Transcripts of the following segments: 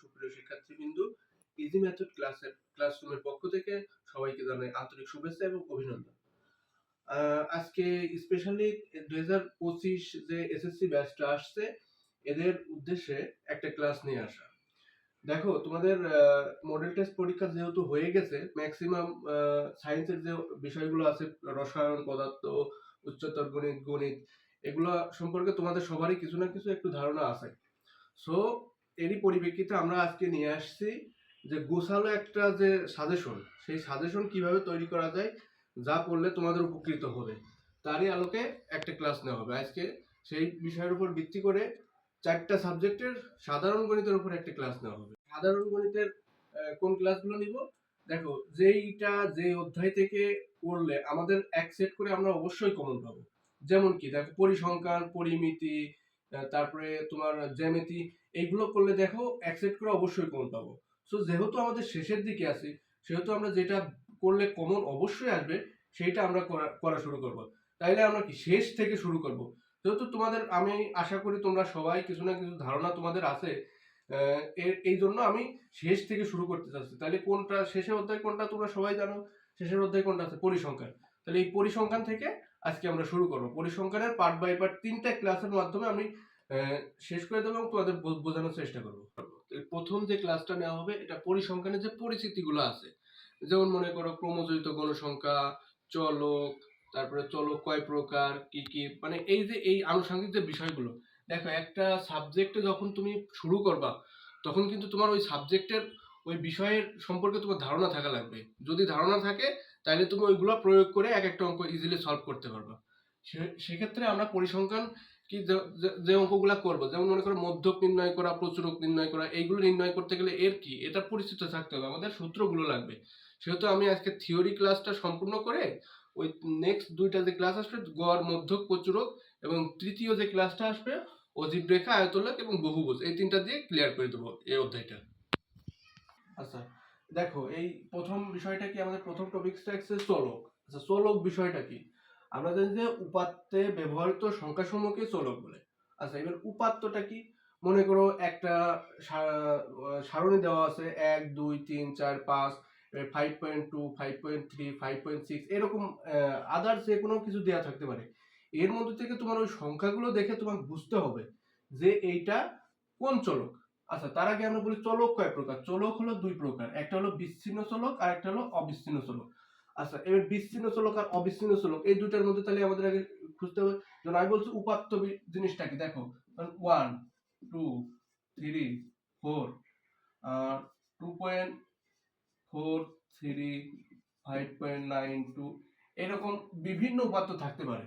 সুপ্রিয় শিক্ষার্থীবৃন্দু easy method ক্লাসের ক্লাসরুমের পক্ষ থেকে সবাইকে জানাই আন্তরিক শুভেচ্ছা এবং অভিনন্দন। আজকে স্পেশালি দুই হাজার পঁচিশ যে এসএসসি ব্যাচটা আসছে, এদের উদ্দেশ্যে একটা ক্লাস নিয়ে আসা। দেখো, তোমাদের মডেল টেস্ট পরীক্ষা যেহেতু হয়ে গেছে ম্যাক্সিমাম সায়েন্সের যে বিষয়গুলো আছে, রসায়ন, পদার্থ, উচ্চতর গণিত গণিত, এগুলো সম্পর্কে তোমাদের সবারই কিছু না কিছু একটু ধারণা আছে। সো এরই পরিপ্রেক্ষিতে আমরা আজকে নিয়ে আসছি যে গোছালো একটা যে সাজেশন, সেই সাজেশন কীভাবে তৈরি করা যায়, যা পড়লে তোমাদের উপকৃত হবে, তারই আলোকে একটা ক্লাস নেওয়া হবে। আজকে সেই বিষয়ের উপর ভিত্তি করে চারটা সাবজেক্টের সাধারণ গণিতের উপর একটা ক্লাস নেওয়া হবে। সাধারণ গণিতের কোন ক্লাসগুলো নিব? দেখো, যেইটা যে অধ্যায় থেকে করলে আমাদের এক সেট করে আমরা অবশ্যই কমন পাবো। যেমন কি, দেখো, পরিসংখ্যান, পরিমিতি তারপরে তোমার জ্যামিতি, এইগুলো করলে দেখো অ্যাকসেপ্ট করে অবশ্যই কমন পাবো। সো যেহেতু আমাদের শেষের দিকে আছি, সেহেতু আমরা যেটা করলে কমন অবশ্যই আসবে, সেইটা আমরা করা শুরু করব। তাইলে আমরা কি শেষ থেকে শুরু করব? যেহেতু তোমাদের, আমি আশা করি তোমরা সবাই কিছু না কিছু ধারণা তোমাদের আছে এই জন্য আমি শেষ থেকে শুরু করতে চাচ্ছি। তাহলে কোনটা, শেষের অধ্যায় কোনটা তোমরা সবাই জানো? শেষের অধ্যায় কোনটা আছে? পরিসংখ্যান। তাহলে এই পরিসংখ্যান থেকে আজকে আমরা শুরু করব। পরিসংখ্যানের পার্ট বাই পার্ট তিনটা ক্লাসের মাধ্যমে আমি শেষ করে দেবো এবং তোমাদের বোঝানোর চেষ্টা করব। প্রথম যে ক্লাসটা নেওয়া হবে, এটা পরিসংখ্যানের যে পরিচিতিগুলো আছে, যেমন মনে করো ক্রমজড়িত গণসংখ্যা, চলক, তারপরে চলক কয় প্রকার, কি কি মানে এই যে, এই আনুষঙ্গিক যে বিষয়গুলো, দেখো একটা সাবজেক্টে যখন তুমি শুরু করবা, তখন কিন্তু তোমার ওই সাবজেক্টের ওই বিষয়ের সম্পর্কে তোমার ধারণা থাকা লাগবে। যদি ধারণা থাকে তাহলে তুমি ওইগুলো প্রয়োগ করে এক একটা অঙ্ক ইজিলি সলভ করতে পারবা। সেক্ষেত্রে আমরা পরিসংখ্যান কি যে অঙ্কগুলো করব, যেমন মনে করো মধ্যক নির্ণয় করা, প্রচুরক নির্ণয় করা, এইগুলো নির্ণয় করতে গেলে এর কি? এটা পরিচিত থাকতে হবে, আমাদের সূত্রগুলো লাগবে। সেহেতু আমি আজকে থিওরি ক্লাসটা সম্পূর্ণ করে ওই নেক্সট দুইটা যে ক্লাস আসবে, গড়, মধ্যক, প্রচুরক এবং তৃতীয় যে ক্লাসটা আসবে, অজীব রেখা আয়তলক এবং বহুভুজ, এই তিনটা দিয়ে ক্লিয়ার করে দেবো এই অধ্যায়টা। আচ্ছা। দেখো এই প্রথম বিষয়টা কি? আমাদের প্রথম টপিকসটা হচ্ছে চলক। আচ্ছা চলক বিষয়টা কি? আমরা জানি যে উপাত্তে ব্যবহৃত সংখ্যাসমূহকে চলক বলে। আচ্ছা এবার উপাত্তটা কি? মনে করো একটা সা- আহ, দেওয়া আছে এক দুই তিন চার পাঁচ five point two five point three five point six এরকম আদার্স যে কোনো কিছু দেওয়া থাকতে পারে। এর মধ্যে থেকে তোমার ওই সংখ্যাগুলো দেখে তোমার বুঝতে হবে যে এইটা কোন চলক? আচ্ছা তার আগে আমরা বলি চলক কয় প্রকার? চলক হলো দুই প্রকার। একটা হলো বিচ্ছিন্ন চলক আর একটা হলো অবিচ্ছিন্ন চলক। আচ্ছা এবার বিচ্ছিন্ন চলক আর অবিচ্ছিন্ন চলক, এই দুটার মধ্যে তাহলে আমাদের আগে খুঁজতে হবে। যেমন আমি বলছি উপাত্ত জিনিসটা কি? দেখো one two three four two point four three five point nine two এরকম বিভিন্ন উপাত্ত থাকতে পারে।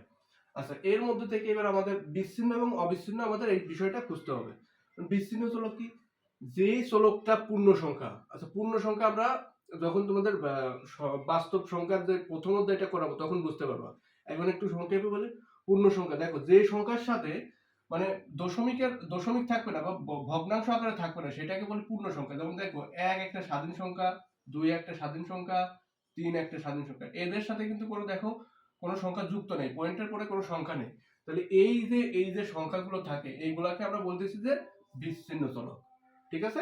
আচ্ছা এর মধ্যে থেকে এবার আমাদের বিচ্ছিন্ন এবং অবিচ্ছিন্ন আমাদের এই বিষয়টা খুঁজতে হবে। বিচ্ছিন্ন চলক কি যেই চলকটা পূর্ণ সংখ্যা। আচ্ছা পূর্ণ সংখ্যা আমরা যখন তোমাদের বাস্তব সংখ্যার যে প্রথম অধ্যায়টা করাবো, তখন বুঝতে পারবা। এখন একটু সংক্ষেপে বলি, পূর্ণ সংখ্যা। দেখো, যে সংখ্যার সাথে মানে দশমিকের, দশমিক থাকবে না বা ভগ্নাংশ আকারে থাকবে না, সেটাকে বলে পূর্ণ সংখ্যা। যেমন দেখো, এক একটা স্বাধীন সংখ্যা, দুই একটা স্বাধীন সংখ্যা, তিন একটা স্বাধীন সংখ্যা। এদের সাথে কিন্তু কোনো, দেখো, কোনো সংখ্যা যুক্ত নেই, পয়েন্টের পরে কোনো সংখ্যা নেই। তাহলে এই যে এই যে সংখ্যাগুলো থাকে, এইগুলাকে আমরা বলতেছি যে বিচ্ছিন্ন চলক। ঠিক আছে?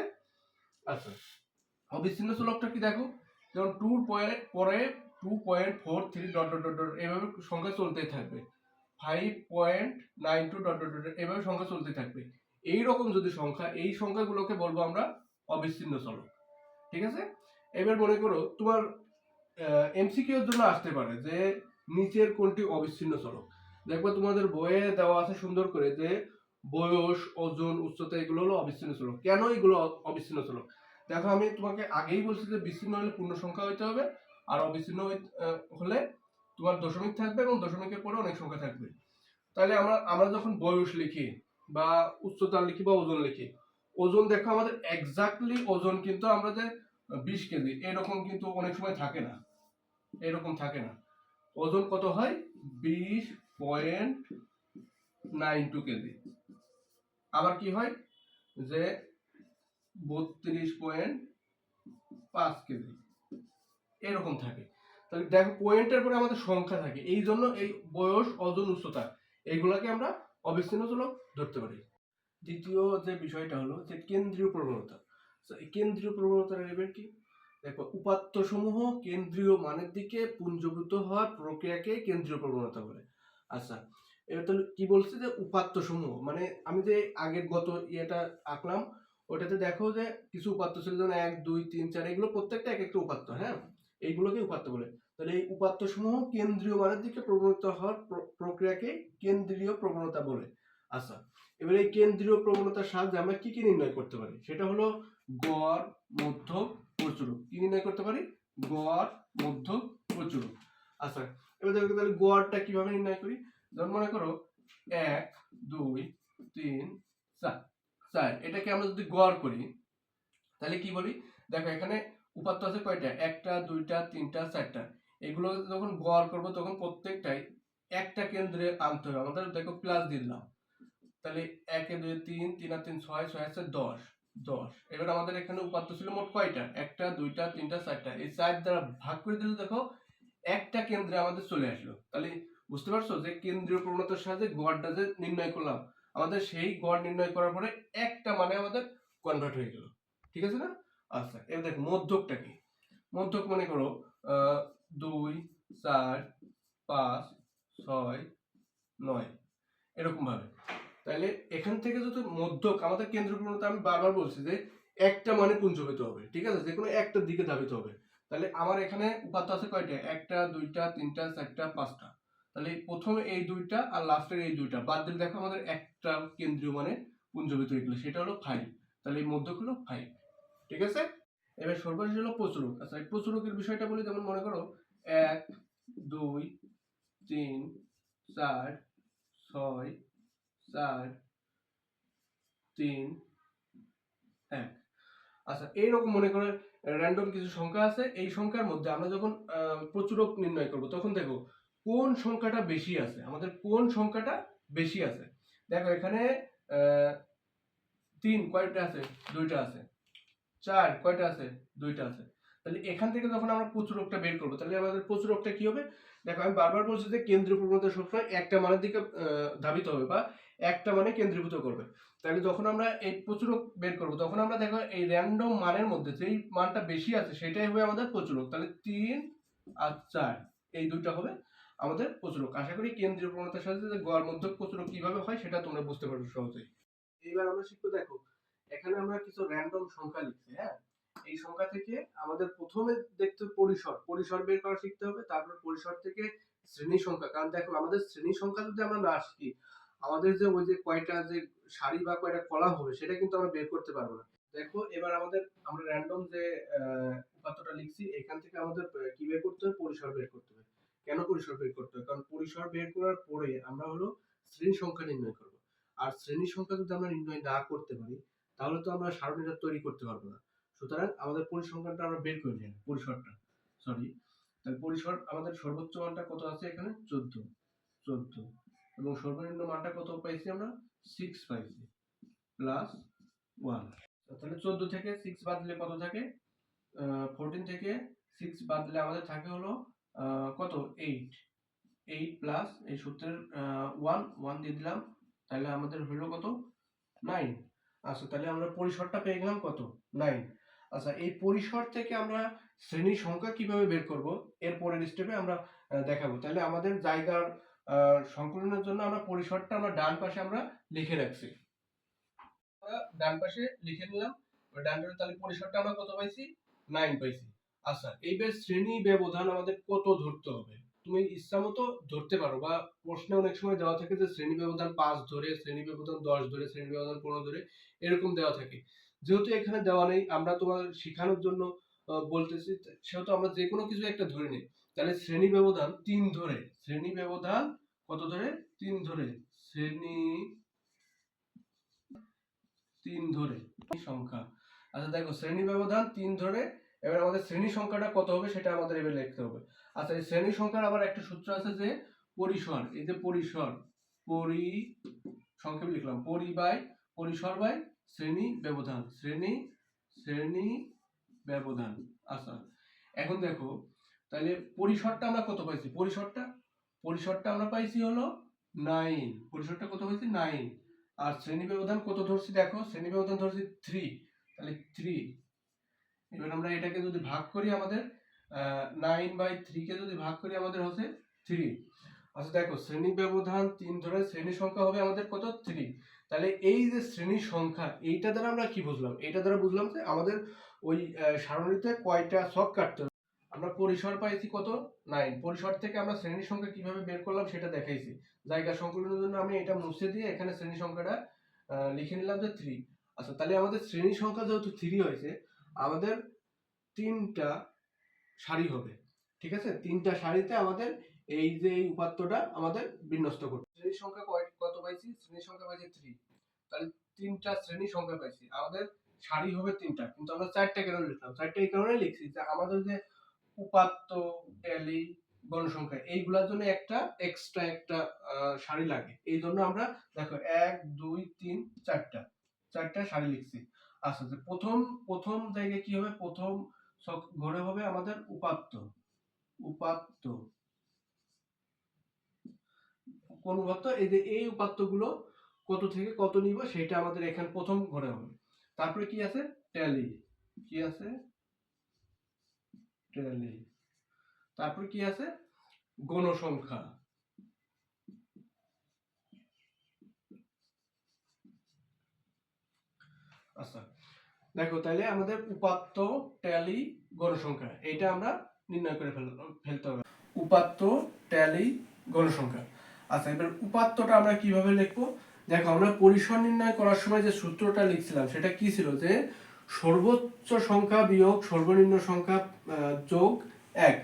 আচ্ছা। অবিচ্ছিন্ন চলকটা কি দেখো? যেমন টু পয়েন্ট পরে two point four three dot dot dot dot এভাবে সংখ্যা চলতেই থাকবে। Five point nine two dot dot dot এভাবে সংখ্যা চলতে থাকবে। এই রকম যদি সংখ্যা, এই সংখ্যাগুলোকে বলব আমরা অবিচ্ছিন্ন চলক। ঠিক আছে? এবার মনে করো, তোমার এমসিকিউর জন্য আসতে পারে যে, নিচের কোনটি অবিচ্ছিন্ন চলক? দেখবে তোমাদের বইয়ে দেওয়া আছে সুন্দর করে যে বয়স, ওজন, উচ্চতা, এগুলো হলো অবিচ্ছিন্ন চলক কেন এগুলো অবিচ্ছিন্ন চলক দেখো, আমি তোমাকে আগেই বলছি যে বিচ্ছিন্ন হলে পূর্ণ সংখ্যা হইতে হবে, আর অবিচ্ছিন্ন হলে তোমার দশমিক থাকবে এবং দশমিকের পরে অনেক সংখ্যা থাকবে। তাহলে আমরা আমরা যখন বয়স লিখি বা উচ্চতা লিখি বা ওজন লিখি, ওজন দেখো আমাদের এক্স্যাক্টলি ওজন কিন্তু আমরা যে বিশ কেজি, এরকম কিন্তু অনেক সময় থাকে না। এরকম থাকে না। ওজন কত হয়? বিশ পয়েন্ট নাইন টু কেজি। আবার কি হয়? যে বত্রিশ পয়েন্ট পাঁচ কেজি। এরকম থাকে। তাহলে দেখো পয়েন্টের পরে আমাদের সংখ্যা থাকে। এই জন্য এই বয়স, ওজন, উচ্চতা, এইগুলাকে আমরা অবিচ্ছিন্ন ধরতে পারি। দ্বিতীয় যে বিষয়টা হলো যে কেন্দ্রীয় প্রবণতা। কেন্দ্রীয় প্রবণতার এলিমেন্ট কি? দেখো উপাত্ত সমূহ কেন্দ্রীয় মানের দিকে পুঞ্জভূত হওয়ার প্রক্রিয়াকে কেন্দ্রীয় প্রবণতা বলে। আচ্ছা এবার তাহলে কি বলছে যে উপাত্ত সমূহ মানে আমি যে আগের গত ইয়েটা আঁকলাম, ওটাতে দেখো যে কিছু উপাত্ত ছিল, যেমন এক, দুই, তিন, চার, এগুলো প্রত্যেকটা এক একটা উপাত্ত হ্যাঁ? এইগুলোকে উপাত্ত বলে। তাহলে এই উপাত্ত সমূহ কেন্দ্রীয় মানের দিকে প্রবণতা হওয়ার প্র- প্রক্রিয়াকে কেন্দ্রীয় প্রবণতা বলে। আচ্ছা এবার এই কেন্দ্রীয় প্রবণতার সাহায্যে আমরা কি কি নির্ণয় করতে পারি? সেটা হলো গড়, মধ্য, প্রচুরক। কি নির্ণয় করতে পারি? গড়, মধ্য, প্রচুরক। আচ্ছা এবার দেখো তাহলে গড়টা কীভাবে নির্ণয় করি? যেমন মনে করো, এক, দুই, তিন, চার। চার, এটাকে আমরা যদি গড় করি, তাহলে কি বলি? দেখো, এখানে উপাত্ত আছে কয়টা? একটা, দুইটা, তিনটা, চারটা। এগুলো যখন গড় করব, তখন প্রত্যেকটাই একটা কেন্দ্রে আনতে হবে। আমাদের দেখো প্লাস দিলাম। তাহলে একে দুই, তিন তিন আর তিন, ছয় ছয় আছে দশ। দশ। এবার আমাদের এখানে উপাত্ত ছিল মোট কয়টা? একটা, দুইটা, তিনটা, চারটা। এই চার দ্বারা ভাগ করে দিলে দেখো, একটা কেন্দ্রে আমাদের চলে আসলো। তাহলে বুঝতে পারছ? যে কেন্দ্রীয় প্রবণতার সাহায্যে গড়টা যে নির্ণয় করলাম, আমাদের সেই গড় নির্ণয় করার পরে একটা মানে আমাদের কনভার্ট হয়ে গেল। ঠিক আছে না? আচ্ছা এবার দেখো, মধ্যকটা কি? মধ্যক মনে করো দুই, চার, পাঁচ, ছয়, নয়, এরকম ভাবে। তাহলে এখান থেকে যদি মধ্যক, আমাদের কেন্দ্র প্রবণতা আমি বারবার বলছি যে একটা মানে পুঞ্জভূত হবে, ঠিক আছে? যে কোনো একটা দিকে ধাবিত হবে। তাহলে আমার এখানে উপাত্ত আছে কয়টা? একটা, দুইটা, তিনটা, চারটা, পাঁচটা। তাহলে প্রথমে এই দুইটা আর লাস্টের এই দুইটা। বাদ দিলে দেখো আমাদের একটা কেন্দ্রীয় মানে পুঞ্জভূত হয়ে গেলো সেটা হলো ফাইভ তাহলে এই মধ্যক হলো ফাইভ ঠিক আছে? এবার সর্বশেষ হলো প্রচুরক। আচ্ছা এই প্রচুরকের বিষয়টা বলি, যেমন মনে করো এক, দুই, তিন, চার, ছয়, চার, তিন, এক। আচ্ছা এইরকম মনে করে র্যান্ডম কিছু সংখ্যা আছে। এই সংখ্যার মধ্যে আমরা যখন প্রচুরক নির্ণয় করব, তখন দেখো কোন সংখ্যাটা বেশি আছে? আমাদের কোন সংখ্যাটা বেশি আছে? দেখো এখানে তিন কয়টা আছে? দুইটা আছে। চার কয়টা আছে? দুইটা আছে। তাহলে এখান থেকে যখন আমরা প্রচুরকটা বের করব, তাহলে আমাদের প্রচুরকটা কি হবে? দেখো আমি বারবার বলছি যে কেন্দ্রীয় প্রবণতা সবসময় একটা মানের দিকে ধাবিত হবে বা একটা মানে কেন্দ্রীভূত করবে। তাহলে যখন আমরা এই প্রচুরক বের করব, তখন আমরা দেখো এই র্যান্ডম মানের মধ্যে যেই মানটা বেশি আছে, সেটাই হবে আমাদের প্রচুরক তাহলে তিন আর চার, এই দুইটা হবে আমাদের প্রচুরক আশা করি কেন্দ্রীয় প্রবণতার সাথে যে গড় মধ্য প্রচুরক কীভাবে হয় সেটা তোমরা বুঝতে পারবে সহজেই। এইবার আমরা শিখব, দেখো, এখানে আমরা কিছু র্যান্ডম সংখ্যা লিখছি হ্যাঁ? এই সংখ্যা থেকে আমাদের প্রথমে দেখতে পরিসর। পরিসর বের করা শিখতে হবে, তারপর পরিসর থেকে শ্রেণি সংখ্যা। কারণ দেখো, আমাদের শ্রেণি সংখ্যা যদি আমরা না শিখি, আমাদের যে ওই যে কয়টা যে সারি বা কয়টা কলাম হবে, সেটা কিন্তু আমরা বের করতে পারব না। দেখো, এবার আমাদের, আমরা র্যান্ডম যে উপাত্তটা লিখছি, এখান থেকে আমাদের কি বের করতে হবে? পরিসর বের করতে হবে। কেন পরিসর বের করতে হবে কারণ পরিসর বের করার পরে আমরা হলো শ্রেণি সংখ্যা নির্ণয় করব। আর শ্রেণি সংখ্যা যদি আমরা নির্ণয় না করতে পারি, তাহলে তো আমরা সারণীটা তৈরি করতে পারব না। সুতরাং আমাদের পরিসংখ্যানটা আমরা বের করে নিই, পরিসরটা। সরি তাহলে পরিসর আমাদের সর্বোচ্চ মানটা কত আছে এখানে? চোদ্দ। চোদ্দ। এবং সর্বনিম্ন মানটা কত পাইছি আমরা? সিক্স পাইছি। প্লাস ওয়ান তাহলে চোদ্দ থেকে সিক্স বাদ দিলে কত থাকে? ফোরটিন থেকে সিক্স বাদ দিলে আমাদের থাকে হলো কত? এইট এইট প্লাস এই সূত্রের ওয়ান ওয়ান দিয়ে দিলাম। তাহলে আমাদের হলো কত? নাইন আচ্ছা তাহলে আমরা পরিসরটা পেয়ে গেলাম কত? নাইন আচ্ছা এই পরিসর থেকে আমরা শ্রেণি সংখ্যা কীভাবে বের করব? এর পরের স্টেপে আমরা দেখাবো। তাহলে আমাদের জায়গার সংকলনের জন্য আমরা পরিসরটা আমরা ডান পাশে আমরা লিখে রাখছি। ডান পাশে লিখে নিলাম। ডান পাশে তাহলে পরিসরটা আমরা কত পাইছি? নাইন পাইছি। আচ্ছা এইবার শ্রেণি ব্যবধান আমাদের কত ধরতে হবে? তুমি ইচ্ছা মতো ধরতে পারো বা প্রশ্নে অনেক সময় দেওয়া থাকে যে শ্রেণি ব্যবধান পাঁচ ধরে, শ্রেণি ব্যবধান দশ ধরে, শ্রেণি ব্যবধান পনেরো ধরে, এরকম দেওয়া থাকে। যেহেতু এখানে দেওয়া নেই, আমরা তোমার শেখানোর জন্য বলতেছি সেহেতু আমরা যে কোনো কিছু একটা ধরে নিই। তাহলে শ্রেণি ব্যবধান তিন ধরে, শ্রেণি ব্যবধান কত ধরে? তিন ধরে, শ্রেণি তিন ধরে সংখ্যা। আচ্ছা দেখো, শ্রেণি ব্যবধান তিন ধরে এবার আমাদের শ্রেণি সংখ্যাটা কত হবে সেটা আমাদের এবার লিখতে হবে। আচ্ছা এই শ্রেণি সংখ্যার আবার একটা সূত্র আছে যে পরিসর, এই যে পরিসর, পরি, সংক্ষেপে লিখলাম, পরি বাই পরিসর বাই শ্রেণি ব্যবধান, শ্রেণি শ্রেণি ব্যবধান। আচ্ছা এখন দেখো, তাহলে পরিসরটা আমরা কত পাইছি? পরিসরটা পরিসরটা আমরা পাইছি হলো নাইন পরিসরটা কত হয়েছে? নাইন আর শ্রেণি ব্যবধান কত ধরছি দেখো, শ্রেণি ব্যবধান ধরছি থ্রি তাহলে থ্রি এবার আমরা এটাকে যদি ভাগ করি আমাদের নাইন বাই থ্রিকে যদি ভাগ করি আমাদের হচ্ছে থ্রি আচ্ছা দেখো, শ্রেণি ব্যবধান তিন ধরে শ্রেণি সংখ্যা হবে আমাদের কত? থ্রি তাহলে এই যে শ্রেণির সংখ্যা, এইটা দ্বারা আমরা কি বুঝলাম? এইটা দ্বারা বুঝলাম যে আমাদের ওই সারণীতে কয়টা ছক কাটতে আমরা পরিসর পাইছি কত? নাইন পরিসর থেকে আমরা শ্রেণি সংখ্যা কীভাবে বের করলাম সেটা দেখাইছি। জায়গা সংকলনের জন্য আমি এটা মুছে দিয়ে এখানে শ্রেণি সংখ্যাটা লিখে নিলাম যে থ্রি আচ্ছা তাহলে আমাদের শ্রেণি সংখ্যা যেহেতু থ্রি হয়েছে আমাদের তিনটা সারি হবে, ঠিক আছে? তিনটা সারিতে আমাদের এই যে এই উপাত্তটা আমাদের বিন্যস্ত করবে শ্রেণি সংখ্যা কয়- কত পাইছি? শ্রেণি সংখ্যা পাইছি থ্রি তাহলে তিনটা শ্রেণি সংখ্যা পাইছি। আমাদের সারি হবে তিনটা, কিন্তু আমরা চারটা কেন লিখলাম? চারটা এই কারণে লিখছি যে আমাদের যে উপাত্ত ট্যালি গণসংখ্যা, এইগুলোর জন্য একটা এক্সট্রা একটা সারি লাগে। এই জন্য আমরা দেখো এক, দুই, তিন, চারটা চারটা সারি লিখছি। আচ্ছা যে প্রথম প্রথম জায়গায় কি হবে? প্রথম ঘরে হবে আমাদের উপাত্ত। উপাত্ত। কোন উপাত্ত? এই যে এই উপাত্তগুলো কত থেকে কত নিব সেটা আমাদের এখানে প্রথম ঘরে হবে। তারপরে কি আছে? ট্যালি। কি আছে? ট্যালি। তারপরে কি আছে? গণসংখ্যা। আচ্ছা। দেখো তাহলে আমাদের উপাত্ত ট্যালি গণসংখ্যা এটা আমরা নির্ণয় করে ফেল, ফেলতে হবে। উপাত্ত ট্যালি গণসংখ্যা। আচ্ছা এবার উপাত্তটা আমরা কীভাবে লিখব? দেখো, আমরা পরিসর নির্ণয় করার সময় যে সূত্রটা লিখছিলাম, সেটা কি ছিল? যে সর্বোচ্চ সংখ্যা বিয়োগ সর্বনিম্ন সংখ্যা যোগ এক।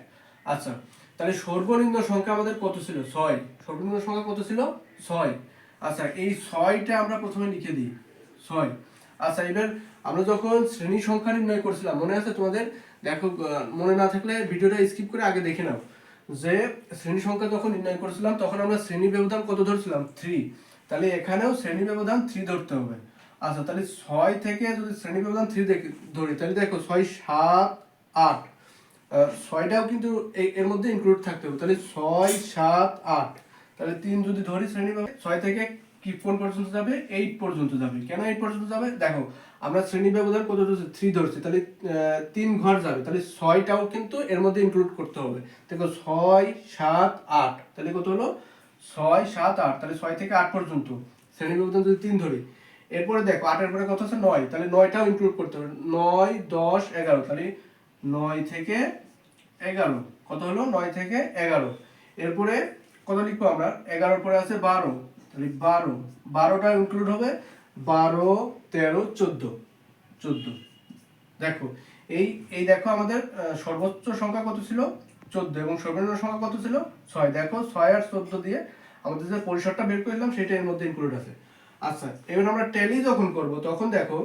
আচ্ছা তাহলে সর্বনিম্ন সংখ্যা আমাদের কত ছিল? ছয়। সর্বনিম্ন সংখ্যা কত ছিল? ছয়। আচ্ছা এই ছয়টা আমরা প্রথমে লিখে দিই। ছয়। আচ্ছা এবার আমরা যখন শ্রেণি সংখ্যা নির্ণয় করছিলাম, মনে আছে তোমাদের? দেখো মনে না থাকলে ভিডিওটা স্কিপ করে আগে দেখে নাও। যে শ্রেণি সংখ্যা যখন নির্ণয় করছিলাম, তখন আমরা শ্রেণি ব্যবধান কত ধরছিলাম? থ্রি তাহলে এখানেও শ্রেণি ব্যবধান থ্রি ধরতে হবে। আচ্ছা তাহলে ছয় থেকে যদি শ্রেণি ব্যবধান থ্রি ধরি, তাহলে দেখো, ছয়, সাত, আট। ছয়টাও কিন্তু এর মধ্যে ইনক্লুড থাকতে হবে। তাহলে ছয়, সাত, আট। তাহলে তিন যদি ধরি, শ্রেণি ছয় থেকে কি কোন পর্যন্ত যাবে? এইট পর্যন্ত যাবে। কেন এইট পর্যন্ত যাবে? দেখো, আমরা শ্রেণি ব্যবধান কত ধরছি? থ্রি ধরছি। তাহলে তিন ঘর যাবে। তাহলে ছয়টাও কিন্তু এর মধ্যে ইনক্লুড করতে হবে। দেখো, ছয়, সাত, আট। তাহলে কত হলো? ছয়, সাত, আট। তাহলে ছয় থেকে আট পর্যন্ত। শ্রেণি ব্যবধান যদি তিন ধরি, এরপরে দেখো, আটের পরে কত আছে? নয়। তাহলে নয়টাও ইনক্লুড করতে হবে। নয়, দশ, এগারো। তাহলে নয় থেকে এগারো। কত হলো? নয় থেকে এগারো। এরপরে কত লিখব আমরা? এগারোর পরে আছে বারো। তাহলে বারো, বারোটা ইনক্লুড হবে বারো, তেরো, চোদ্দ চোদ্দ। দেখো, এই এই দেখো আমাদের সর্বোচ্চ সংখ্যা কত ছিল? চোদ্দ এবং সর্বনিম্ন সংখ্যা কত ছিল? ছয়। দেখো, ছয় আর চোদ্দ দিয়ে আমাদের যে পরিসরটা বের করলাম সেটা এর মধ্যে ইনক্লুড আছে। আচ্ছা এবার আমরা ট্যালি যখন করব, তখন দেখো,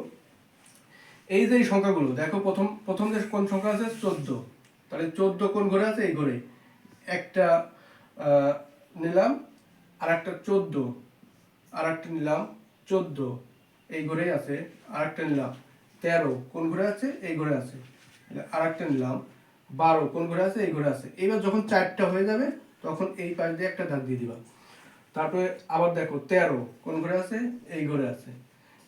এই যে সংখ্যাগুলো, দেখো প্রথম প্রথম যে কোন সংখ্যা আছে? চোদ্দ। তাহলে চোদ্দ কোন ঘরে আছে? এই ঘরে। একটা নিলাম আর একটা চোদ্দ। আর একটা নিলাম চোদ্দ। এই ঘরে আছে আর একটা নিলাম তেরো। কোন ঘরে আছে? এই ঘরে আছে। আর একটা নিলাম বারো। কোন ঘরে আছে? এই ঘরে আছে। এবার যখন চারটা হয়ে যাবে, তখন এই পাশ দিয়ে একটা দাগ দিয়ে দিবা। তারপরে আবার দেখো, তেরো। কোন ঘরে আছে? এই ঘরে আছে।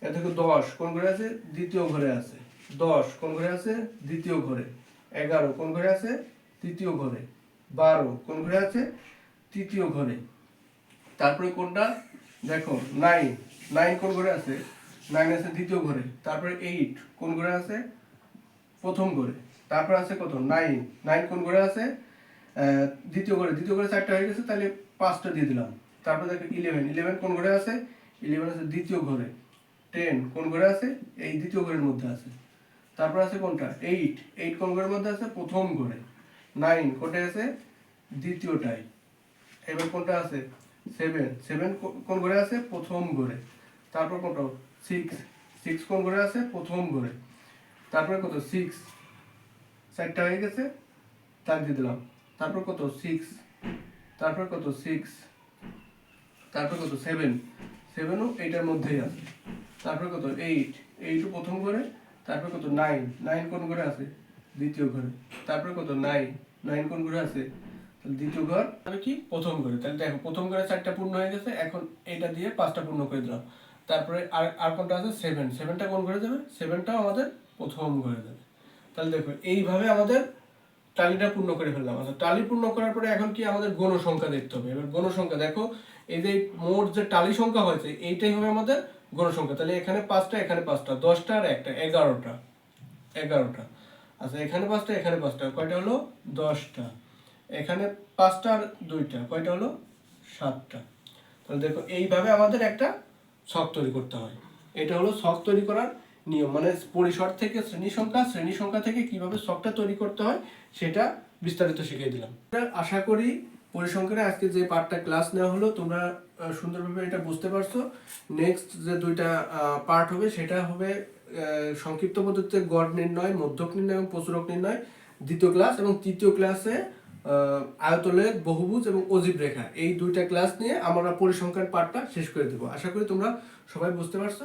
এ দেখো, দশ। কোন ঘরে আছে? দ্বিতীয় ঘরে আছে। দশ। কোন ঘরে আছে? দ্বিতীয় ঘরে। এগারো। কোন ঘরে আছে? তৃতীয় ঘরে। বারো। কোন ঘরে আছে? তৃতীয় ঘরে। তারপরে কোনটা? দেখো নাইন নাইন কোন ঘরে আছে? নাইন আছে দ্বিতীয় ঘরে। তারপরে এইট কোন ঘরে আছে? প্রথম ঘরে। তারপরে আছে কত? নাইন নাইন কোন ঘরে আছে? দ্বিতীয় ঘরে। দ্বিতীয় ঘরে চারটা হয়ে গেছে, তাহলে পাঁচটা দিয়ে দিলাম। তারপরে দেখো ইলেভেন ইলেভেন কোন ঘরে আছে? ইলেভেন আছে দ্বিতীয় ঘরে। টেন কোন ঘরে আছে? এই দ্বিতীয় ঘরের মধ্যে আছে। তারপর আছে কোনটা? এইট এইট কোন ঘরের মধ্যে আছে? প্রথম ঘরে। নাইন কোনটায় আছে? দ্বিতীয়টাই এবার কোনটা আছে? সেভেন সেভেন কোন ঘরে আছে? প্রথম ঘরে। তারপর কোনটা সিক্স সিক্স কোন ঘরে আছে? প্রথম ঘরে। তারপরে কত? সিক্স চারটা হয়ে গেছে। তার দিয়ে দিলাম। তারপর কত? সিক্স তারপর কত? সিক্স তারপর কত? সেভেন সেভেনও এইটার মধ্যেই আছে। তারপর কত? এইট এইটও প্রথম ঘরে। তারপর কত? নাইন নাইন কোন ঘরে আছে? দ্বিতীয় ঘরে। তারপর কত? নাইন নাইন কোন ঘরে আছে? দ্বিতীয় ঘর। তাহলে কি? প্রথম ঘরে। তাহলে দেখো, প্রথম ঘরে চারটা পূর্ণ হয়ে গেছে, এখন এইটা দিয়ে পাঁচটা পূর্ণ করে দিলাম। তারপরে আর আর কোনটা আছে? সেভেন সেভেনটা কোন ঘরে যাবে? সেভেনটাও আমাদের প্রথম ঘরে যাবে। তাহলে দেখো, এইভাবে আমাদের টালিটা পূর্ণ করে ফেললাম। আচ্ছা টালি পূর্ণ করার পরে এখন কি আমাদের গণ সংখ্যা দেখতে হবে? এবার গণ সংখ্যা দেখো, এই যে মোট যে টালি সংখ্যা হয়েছে, এইটাই হবে আমাদের গণ সংখ্যা তাহলে এখানে পাঁচটা এখানে পাঁচটা, দশটা আর একটা, এগারোটা এগারোটা। আচ্ছা এখানে পাঁচটা এখানে পাঁচটা, কয়টা হলো? দশটা। এখানে পাঁচটা আর দুইটা, কয়টা হলো? সাতটা। তাহলে দেখো, এইভাবে আমাদের একটা ছক তৈরি করতে হয়। এটা হলো ছক তৈরি করার নিয়ম মানে পরিসর থেকে শ্রেণি সংখ্যা শ্রেণি সংখ্যা থেকে কীভাবে ছকটা তৈরি করতে হয়, সেটা বিস্তারিত শিখিয়ে দিলাম। আশা করি পরিসংখ্যানে আজকে যে পার্টটা ক্লাস নেওয়া হলো, তোমরা সুন্দরভাবে এটা বুঝতে পারছ। নেক্সট যে দুইটা পার্ট হবে, সেটা হবে সংক্ষিপ্ত পদ্ধতিতে গড় নির্ণয়, মধ্যক নির্ণয় এবং প্রচুরক নির্ণয়। দ্বিতীয় ক্লাস এবং তৃতীয় ক্লাসে আয়তলের বহুভুজ এবং অজীব রেখা। এই দুইটা ক্লাস নিয়ে আমরা পরিসংখ্যান পাঠটা শেষ করে দেবো। আশা করি তোমরা সবাই বুঝতে পারছ।